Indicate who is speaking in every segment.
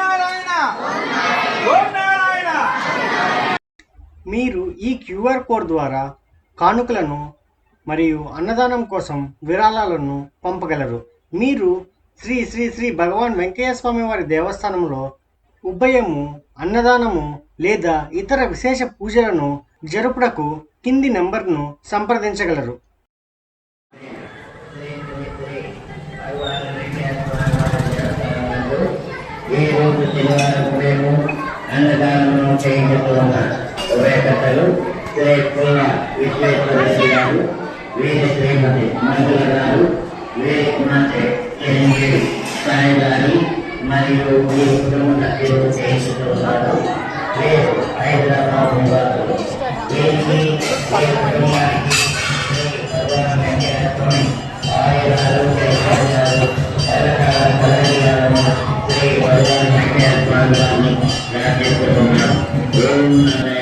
Speaker 1: నారాయణ నారాయణ
Speaker 2: మీరు ఈ QR code ద్వారా కానుకలను మరియు అన్నదానం కోసం విరాళాలను పంపగలరు. మీరు శ్రీ శ్రీ శ్రీ భగవాన్ వెంకయ్య స్వామి వారి దేవస్థానంలో ఉభయము అన్నదానము లేదా ఇతర విశేష పూజలను జరుపుటకు కింది నంబర్ను సంప్రదించగలరు.
Speaker 3: శనివారం మేము అన్నదానం చేయించుకున్న ఉభయకథలు శ్రీ పూల విశ్వేశ్వర గారు వీరి శ్రీమతి మంజుల గారు వీరి కుమార్తె చిరంజీవి సాయి గారి మరియు వీరి కుటుంబ సభ్యులు చేయించుతున్నారు వీరు హైదరాబాద్ నివాసులు వీరికి వీరి కుటుంబానికి శ్రీ భగవాన్ వెంకయ్య స్వామి ఆయుర ఆరోగ్య ఐశ్వర్యాలు కలకాలం కలగాలని వెంకయ్య స్వామి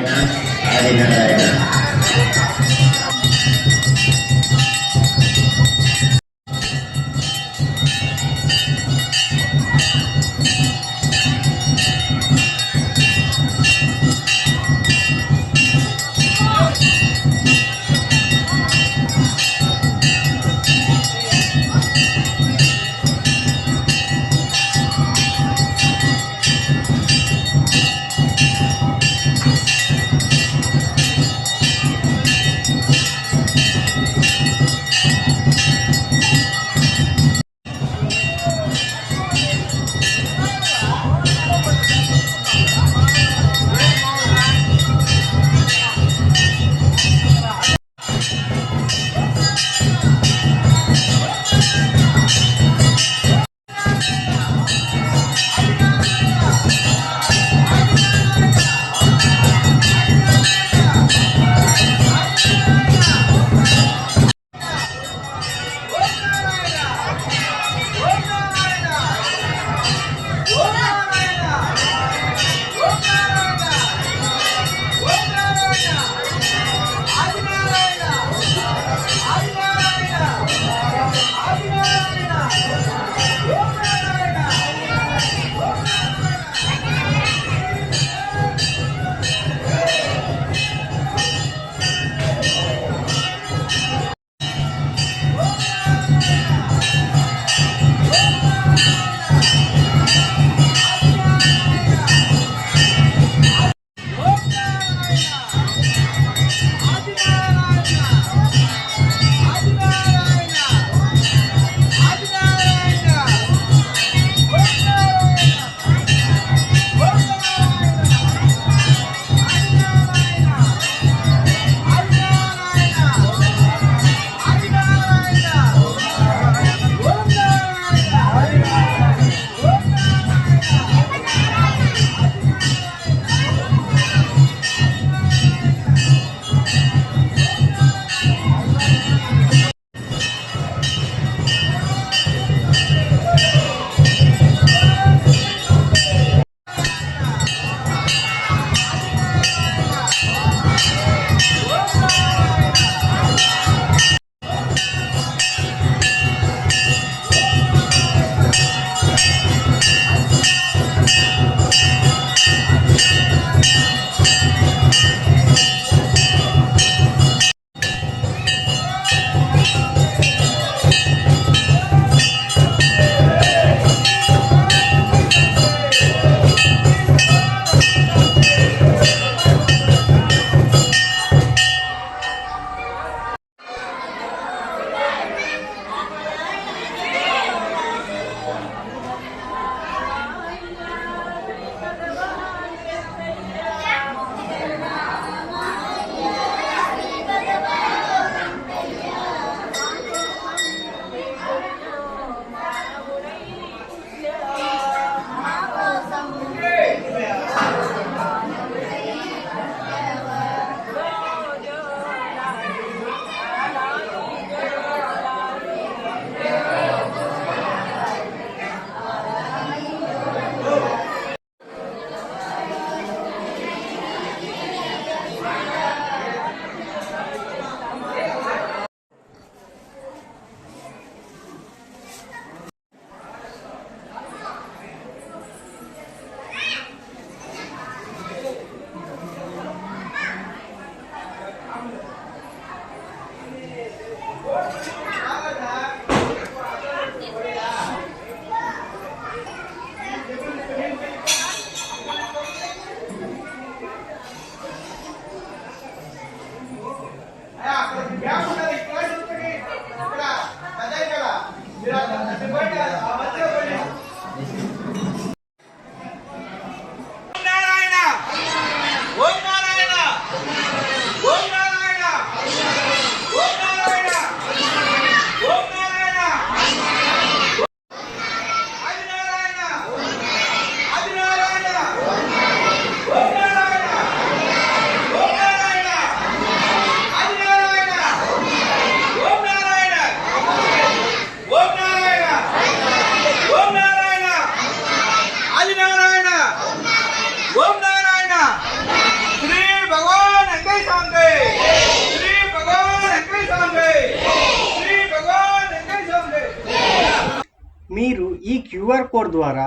Speaker 2: ఈ క్యూఆర్ కోడ్ ద్వారా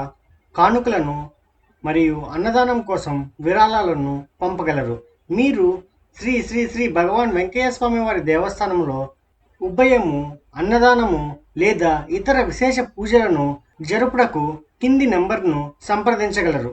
Speaker 2: కానుకలను మరియు అన్నదానం కోసం విరాళాలను పంపగలరు. మీరు శ్రీ శ్రీ శ్రీ భగవాన్ వెంకయ్య స్వామి వారి దేవస్థానంలో ఉభయము అన్నదానము లేదా ఇతర విశేష పూజలను జరుపుటకు కింది నెంబర్ను సంప్రదించగలరు.